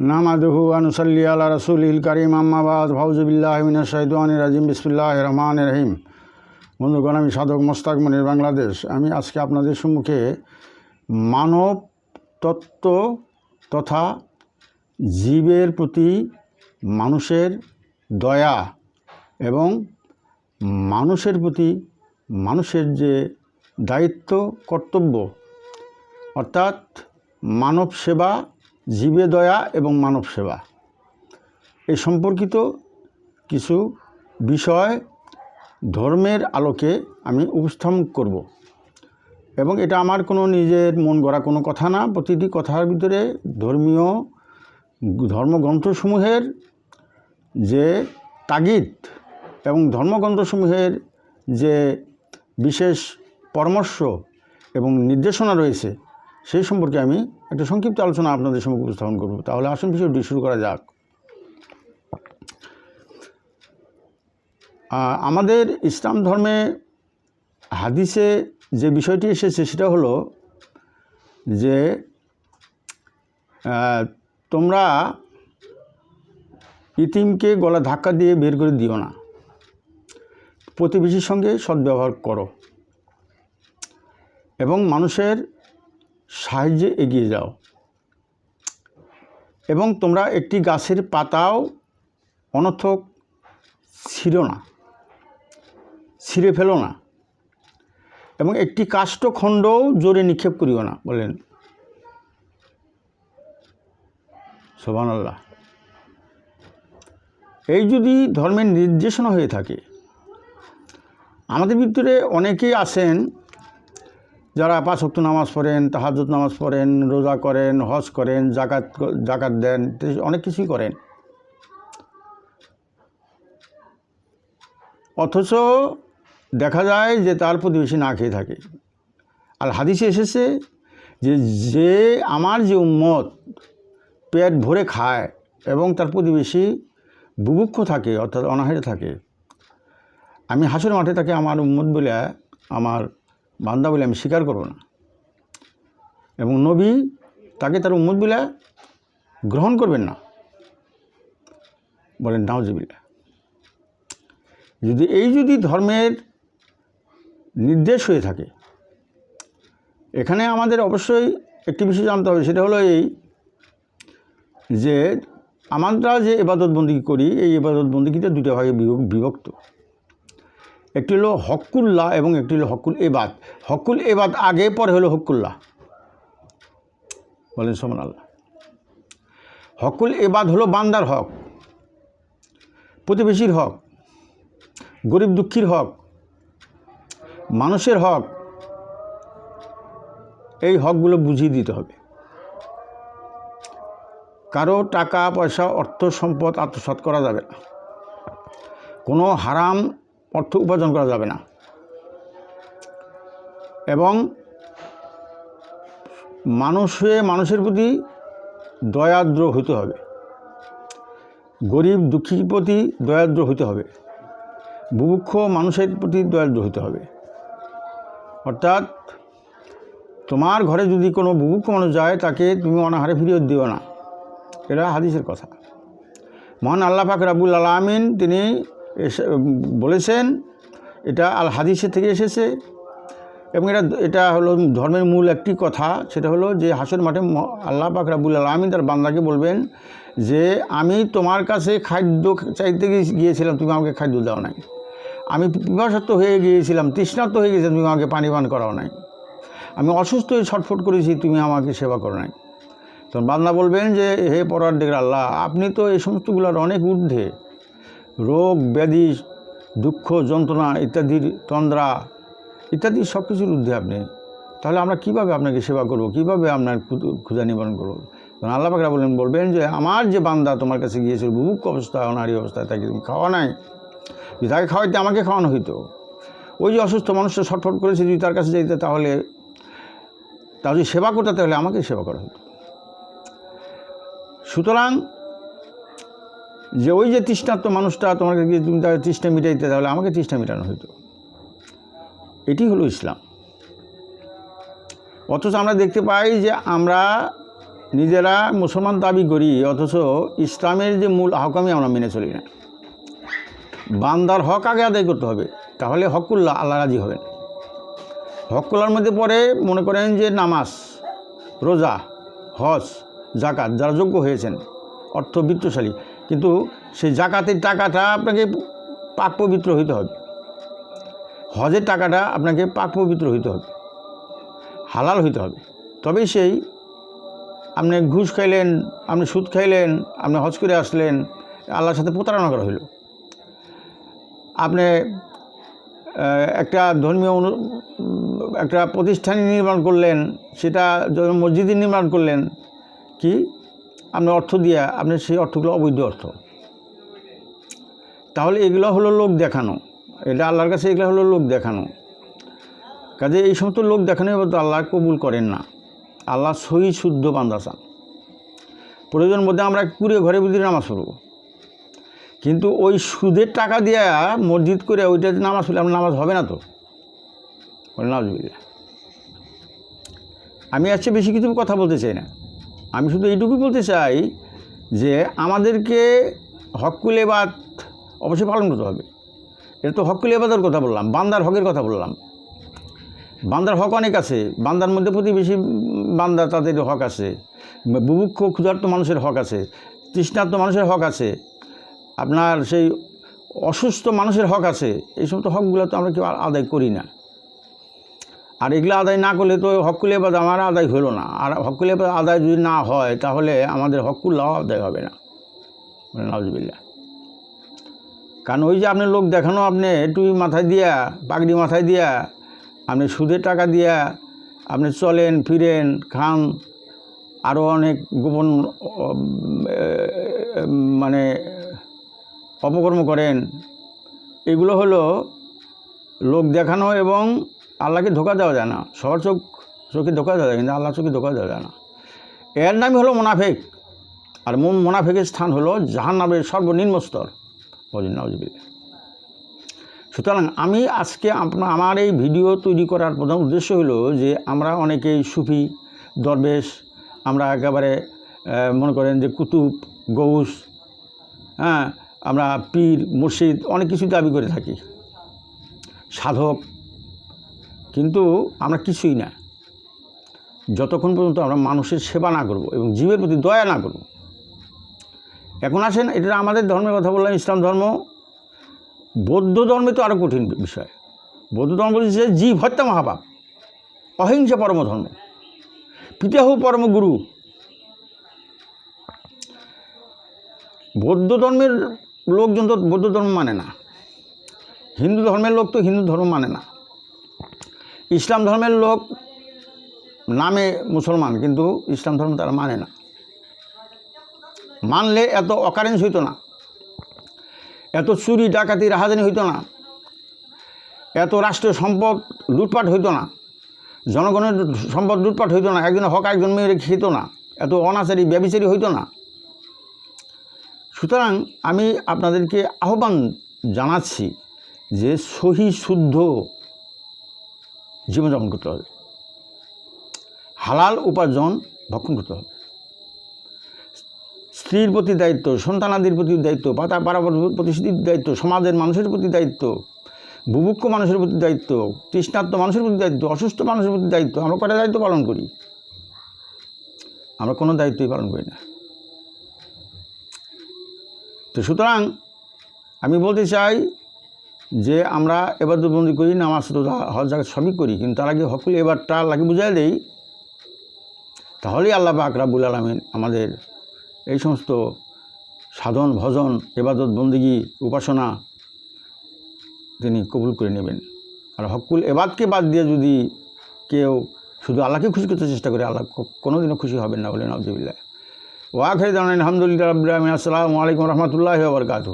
নামাদুহু আনুসাল্লি আল্লাহ রসুল ইল করিম। আম্মাবাদ ফাউজুবিল্লাহ মিনাশাহিদান রাজিম। বিসমিল্লাহ রহমান রহিম। বন্ধুগণ, আমি সাধক মোস্তাক মনির বাংলাদেশ। আমি আজকে আপনাদের সম্মুখে মানব তত্ত্ব তথা জীবের প্রতি মানুষের দয়া এবং মানুষের প্রতি মানুষের যে দায়িত্ব, কর্তব্য, অর্থাৎ মানব সেবা জীবে দয়া এবং মানব সেবা। এই সম্পর্কিত কিছু বিষয় ধর্মের আলোকে আমি উপস্থাপন করব এবং এটা আমার কোনো নিজের মন গড়া কোনো কথা না। প্রতিটি কথার ভিতরে ধর্মীয় ধর্মগ্রন্থসমূহের যে তাগিদ এবং ধর্মগ্রন্থসমূহের যে বিশেষ পরামর্শ এবং নির্দেশনা রয়েছে সেই সম্পর্কে আমি একটা সংক্ষিপ্ত আলোচনা আপনাদের সম্মুখে উপস্থাপন করব। তাহলে আসুন বিষয়টি শুরু করা যাক। আমাদের ইসলাম ধর্মে হাদিসে যে বিষয়টি এসেছে সেটা হলো যে তোমরা ইতিমকে গলা ধাক্কা দিয়ে বের করে দিও না। প্রতিবেশীর সঙ্গে সদ্ব্যবহার করো। এবং মানুষের সাহায্যে এগিয়ে যাও। এবং তোমরা একটি গাছের পাতাও অনর্থক ছিঁড়ো না, ছিঁড়ে ফেলো না এবং একটি কাষ্ঠখণ্ডও জোরে নিক্ষেপ করিও না বলেন। সোবান আল্লাহ এই যদি ধর্মের নির্দেশনা হয়ে থাকে, আমাদের ভিতরে অনেকেই আছেন যারা পাঁচ ওয়াক্ত নামাজ পড়েন তাহাজুদ নামাজ পড়েন, রোজা করেন, হজ করেন জাকাত জাকাত দেন অনেক কিছুই করেন। অথচ দেখা যায় যে তার প্রতিবেশী না খেয়ে থাকে। আর হাদিসে এসেছে যে যে আমার যে উম্মত পেট ভরে খায় এবং তার প্রতিবেশী বুভুক্ষ থাকে, অর্থাৎ অনাহারে থাকে, আমি হাসুর মাঠে তাকে আমার উম্মত বলে আমার বান্দা বলে আমি স্বীকার করব না। এবং নবী তাকে তার উম্মত বলে গ্রহণ করবেন না। বলেন নাওজিবিল্লা যদি এই যদি ধর্মের নির্দেশ হয়ে থাকে, এখানে আমাদের অবশ্যই একটি বিষয় জানতে হবে, সেটা হলো এই যে আমরা যে এবাদত বন্দি করি, এই এবাদত বন্দিকিতে দুটো ভাগে বিভক- বিভক্ত। একটি হলো হকুল্লাহ এবং একটি হলো হকুল এবাদ হকুল এবাদ আগে, পরে হলো হকুল্লাহ। বলেন সোমান আল্লাহ হকুল এবাদ হলো বান্দার হক, প্রতিবেশীর হক, গরিব দুঃখীর হক, মানুষের হক, এই হকগুলো বুঝিয়ে দিতে হবে। কারও টাকা, পয়সা, অর্থ, সম্পদ, আত্মসাৎ করা যাবে না। কোনো হারাম অর্থ উপার্জন করা যাবে না। এবং মানুষে, মানুষের প্রতি দয়াদ্র হতে হবে। গরিব, দুঃখীর প্রতি দয়াদ্র হতে হবে। বুভুক্ষ মানুষের প্রতি দয়াদ্র হতে হবে। অর্থাৎ তোমার ঘরে যদি কোনো বুভুক্ষ মানুষ যায়, তাকে তুমি অনাহারে ফিরিয়ে দিও না। এটা হাদিসের কথা। মহান আল্লাহ পাক রাবুল আলমিন তিনি বলেছেন, এটা আল হাদিসের থেকে এসেছে। এবং এটা এটা হলো ধর্মের মূল একটি কথা, সেটা হলো যে হাসর মাঠে আল্লাহ পাক রাবুল আলমিন তার বান্দাকে বলবেন যে, আমি তোমার কাছে খাদ্য চাইতে গিয়ে- গিয়েছিলাম, তুমি আমাকে খাদ্য দাও নাই। আমি পিপাসার্থ হয়ে গিয়েছিলাম, তৃষ্ণার্ত হয়ে গিয়েছিলাম, তুমি আমাকে পানি পান করাও নাই। আমি অসুস্থ হয়ে ছটফট করেছি, তুমি আমাকে সেবা করো নাই। তখন বান্দা বলবেন যে, হে পরার আল্লাহ, আপনি তো এই সমস্তগুলোর অনেক ঊর্ধ্বে। রোগ, ব্যাধি, দুঃখ, যন্ত্রণা ইত্যাদির তন্দ্রা ইত্যাদি সব কিছুর ঊর্ধ্বে আপনি। তাহলে আমরা কীভাবে আপনাকে সেবা করব? কীভাবে আপনার ক্ষুদা নিবারণ করব? তখন আল্লাহ পাকরা বলেন বলবেন যে, আমার যে বান্দা তোমার কাছে গিয়েছিল বুভুক্ষ অবস্থায় অনারী অবস্থায় তাকে তুমি খাওয়া নাই। যদি তাকে খাওয়াইতে আমাকে খাওয়ানো হইতো, ওই যে অসুস্থ মানুষটা ছটফট করেছে, যদি তার কাছে যেতে তাহলে তা যদি সেবা করতে, তাহলে আমাকে সেবা করা হতো সুতরাং যে ওই যে তৃষ্ণার্ত মানুষটা তোমাকে গিয়ে তুমি তাকে তৃষ্ণা মিটাইতে, তাহলে আমাকে তৃষ্ণা মিটানো হতো এটি হলো ইসলাম। অথচ আমরা দেখতে পাই যে আমরা নিজেরা মুসলমান দাবি করি, অথচ ইসলামের যে মূল হকামি আমরা মেনে চলি না। বান্দার হক আগে আদায় করতে হবে, তাহলে হকুল্লাহ, আল্লাহ রাজি হবেন। হকুল্লার মধ্যে পড়ে মনে করেন যে নামাজ, রোজা, হজ জাকাত যারা যোগ্য হয়েছেন অর্থ বিত্তশালী কিন্তু সেই জাকাতের টাকাটা আপনাকে পাক পবিত্র হইতে হবে। হজের টাকাটা আপনাকে পাক পবিত্র হইতে হবে। হালাল হইতে হবে। তবেই সেই আপনি ঘুষ খাইলেন, আপনি সুদ খাইলেন, আপনি হজ করে আসলেন, আল্লাহর সাথে প্রতারণা করা হইল। আপনি একটা ধর্মীয় অনু, একটা প্রতিষ্ঠান নির্মাণ করলেন, সেটা মসজিদে নির্মাণ করলেন, কি? আপনি অর্থ দিয়া, আপনি সেই অর্থগুলো অবৈধ অর্থ। তাহলে এগুলো হলো লোক দেখানো। এটা আল্লাহর কাছে এগুলো হলো লোক দেখানো। কাজে এই সমস্ত লোক দেখানো তো আল্লাহ কবুল করেন না। আল্লাহ সহি শুদ্ধ বান্দা চান। প্রয়োজন মধ্যে আমরা কুড়িয়ে ঘরে বুঝি নামাজ পড়ব। কিন্তু ওই সুদের টাকা দিয়ে মসজিদ করে ওইটাতে নামাজ পড়লে আমার নামাজ হবে না তো? নাজবিল্লা আমি আজকে বেশি কিছু কথা বলতে চাই না। আমি শুধু এইটুকুই বলতে চাই যে আমাদেরকে হকুল এবাদ অবশ্যই পালন করতে হবে। এটা তো হকুল এবাদের কথা বললাম, বান্দার হকের কথা বললাম। বান্দার হক অনেক আছে, বান্দার মধ্যে প্রতিবেশী বান্দা তাদের হক আছে, বুভুক্ষ ক্ষুধার্ত মানুষের হক আছে, তৃষ্ণার্ত মানুষের হক আছে, আপনার সেই অসুস্থ মানুষের হক আছে, এই সমস্ত হকগুলো তো আমরা কেউ আদায় করি না। আর এগুলো আদায় না করলে তো হকুল এবাদ আমার আদায় হলো না। আর হকুল এবাদ আদায় যদি না হয়, তাহলে আমাদের হকুল্লাহ আদায় হবে না। নজবিল্লা কারণ ওই যে আপনি লোক দেখানো আপনি টুই মাথায় দিয়া, পাগড়ি মাথায় দিয়া, আপনি সুদের টাকা দিয়া, আপনি চলেন, ফিরেন, খান আরও অনেক গোপন মানে অপকর্ম করেন। এগুলো হলো লোক দেখানো এবং আল্লাহকে ধোকা দেওয়া যায় না। সবার চোখ চোখে ধোকা দেওয়া যায়, কিন্তু আল্লাহ চোখে ধোকা দেওয়া যায় না। এর নামই হলো মোনাফেক। আর মোন মোনাফেকের স্থান হলো জাহান্নামের সর্বনিম্ন স্তর। নজবিল্লা সুতরাং আমি আজকে আপনার আমার এই ভিডিও তৈরি করার প্রধান উদ্দেশ্য হলো যে আমরা অনেকেই সুফি, দরবেশ, আমরা একেবারে মনে করেন যে কুতুব গৌস হ্যাঁ আমরা পীর, মুর্শিদ অনেক কিছু দাবি করে থাকি। সাধক কিন্তু আমরা কিছুই না। যতক্ষণ পর্যন্ত আমরা মানুষের সেবা না করব এবং জীবের প্রতি দয়া না করব। এখন আসেন, এটা আমাদের ধর্মের কথা বললাম, ইসলাম ধর্ম। বৌদ্ধ ধর্মে তো আরও কঠিন বিষয়। বৌদ্ধ ধর্ম বলছে যে জীব হত্যা মহাপাপ, অহিংসা পরম ধর্ম, পিতাহু পরম গুরু। বৌদ্ধ ধর্মের লোকজন তো বৌদ্ধ ধর্ম মানে না। হিন্দু ধর্মের লোক তো হিন্দু ধর্ম মানে না। ইসলাম ধর্মের লোক নামে মুসলমান, কিন্তু ইসলাম ধর্ম তারা মানে না। মানলে এত অকারেন্স হইতো না। এত চুরি, ডাকাতি, রাহাজানি হইতো না। এত রাষ্ট্রীয় সম্পদ লুটপাট হইতো না। জনগণের সম্পদ লুটপাট হইতো না। একজন হক একজন মেয়ের খেত না। এত অনাচারী ব্যবিচারী হইতো না। সুতরাং আমি আপনাদেরকে আহ্বান জানাচ্ছি যে সহি, শুদ্ধ জীবনযাপন করতে হবে। হালাল উপার্জন ভক্ষণ করতে হবে। স্ত্রীর প্রতি দায়িত্ব, সন্তানাদির প্রতি দায়িত্ব, পাতা পাড়া প্রতিষ্ঠিতির দায়িত্ব, সমাজের মানুষের প্রতি দায়িত্ব, বুভুক্ষ মানুষের প্রতি দায়িত্ব, তৃষ্ণার্ত মানুষের প্রতি দায়িত্ব, অসুস্থ মানুষের প্রতি দায়িত্ব, আমরা কটা দায়িত্ব পালন করি? আমরা কোনো দায়িত্বই পালন করি না। তো সুতরাং আমি বলতে চাই যে আমরা এবার বন্দি করি, নামাজ, রোজা, হজ জায়গা সবই করি, কিন্তু তার আগে হকুল এবারটা আল্লাহকে বুঝাই দেই। তাহলেই আল্লাহ পাক রাব্বুল আলমিন আমাদের এই সমস্ত সাধন, ভজন এবাদত বন্দিগি, উপাসনা তিনি কবুল করে নেবেন। আর হকুল এবাদকে বাদ দিয়ে যদি কেউ শুধু আল্লাহকে খুশি করতে চেষ্টা করে, আল্লাহ কোনোদিনও খুশি হবেন না বলে নজবিল্লা ওয়াখারি দান আলহামদুলিল্লাহ রবিল আসসালামু আলাইকুম রহমতুল্লাহ বরকাত